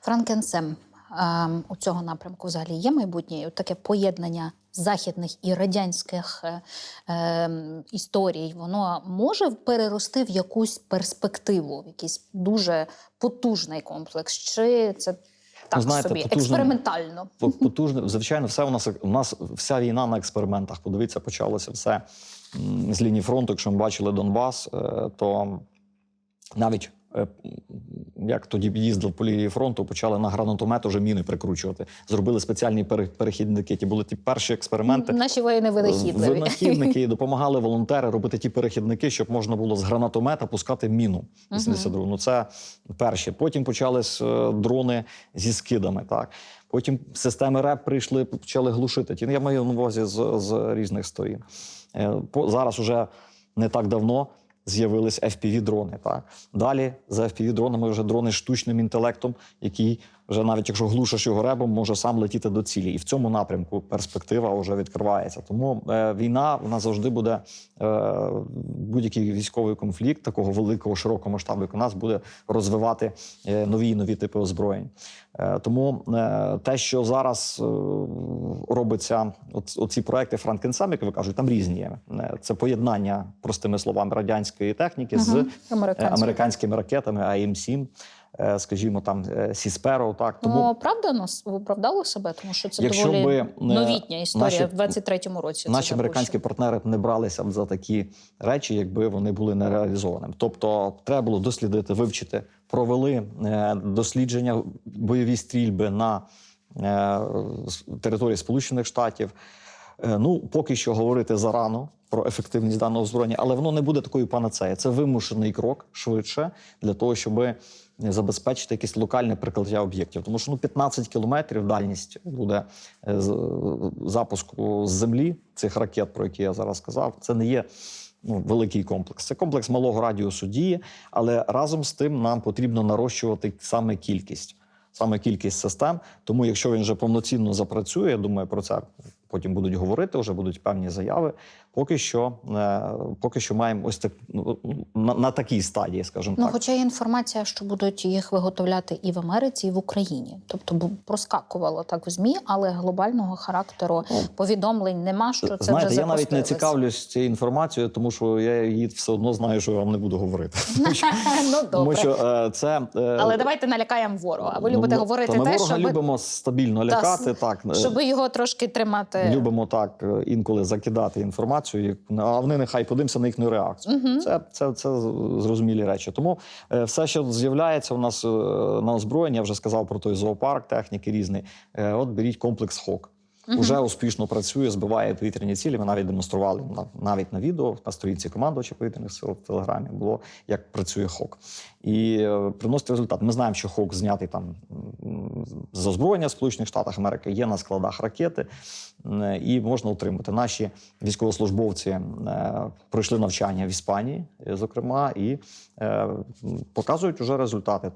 Франкенсем ем, у цього напрямку взагалі є майбутнє от таке поєднання західних і радянських е, ем, історій, воно може перерости в якусь перспективу, в якийсь дуже потужний комплекс, чи це так знаєте, собі потужний- експериментально? По- Потужне, звичайно, все у нас у нас вся війна на експериментах. Подивіться, почалося все з лінії фронту. Якщо ми бачили Донбас, е, то навіть як тоді їздив по лінії фронту, почали на гранатомет уже міни прикручувати. Зробили спеціальні перехідники. Ті були ті перші експерименти. Наші воїни винахідливі. Винахідники допомагали волонтери робити ті перехідники, щоб можна було з гранатомета пускати міну. 82. Ну це перші. Потім почались е, дрони зі скидами. Так потім системи РЕП прийшли, почали глушити. Ті ну, я маю на увазі з, з різних сторін. Е, Зараз уже не так давно. З'явились FPV-дрони. Так далі за FPV-дронами вже дрони з штучним інтелектом, який вже навіть якщо глушиш його ребом, може сам летіти до цілі. І в цьому напрямку перспектива вже відкривається. Тому е, війна вона завжди буде е, будь-який військовий конфлікт такого великого широкого масштабу, як у нас буде розвивати е, нові нові типи озброєнь. Е, тому е, те, що зараз е, робиться, от, оці проекти Франкенсам, як ви кажете, там різні. є. Е, Це поєднання, простими словами, радянської техніки з Мгм. е, американськими ракетами АІМ-7, е, скажімо, там Сісперо. Так тому Ну, оправдано оправдало себе, тому що це Якщо доволі би, новітня історія наші- в 23-му році. наші американські запущено. партнери б не бралися б за такі речі, якби вони були нереалізованими. Тобто, треба було дослідити, вивчити, провели дослідження бойові стрільби на території Сполучених Штатів. Е, Ну, поки що говорити зарано про ефективність даного озброєння, але воно не буде такою панацеєю. Це вимушений крок швидше для того, щоб забезпечити якесь локальне прикриття об'єктів. Тому що ну 15 кілометрів дальність буде е, з- запуску з землі цих ракет, про які я зараз сказав. Це не є. Ну, великий комплекс. Це комплекс малого радіусу дії, але разом з тим нам потрібно нарощувати саме кількість, саме кількість систем. Тому, якщо він вже повноцінно запрацює, я думаю, про це потім будуть говорити, вже будуть певні заяви. Поки що, е, поки що маємо ось так ну, на, на такій стадії, скажімо Ну, так. хоча є інформація, що будуть їх виготовляти і в Америці, і в Україні. Тобто проскакувало так в ЗМІ, але глобального характеру Ну, повідомлень нема, що це Знаєте, вже я навіть не цікавлюсь цією інформацією, тому що я її все одно знаю, що я вам не буду говорити. Що, ну добре. що е, це е, Але давайте налякаємо ворога. Ви ну, любите ну, говорити ми те, ворога щоб, любимо стабільно лякати. так щоб його трошки тримати. Любимо так е, інколи закидати інформацію, а вони нехай подивимося на їхню реакцію. Угу. Це, це, це зрозумілі речі. Тому е, все, що з'являється у нас е, на озброєнні, я вже сказав про той зоопарк техніки різний. Е, От беріть комплекс ХОК. Уже успішно працює, збиває повітряні цілі. Ми навіть демонстрували на- навіть на відео на сторінці командувача повітряних сил в телеграмі було як працює ХОК. І е, приносить результат. Ми знаємо, що ХОК знятий там з озброєння Сполучених Штатах Америки, є на складах ракети, і можна отримати. Наші військовослужбовці е, пройшли навчання в Іспанії, е, зокрема, і показують уже результати.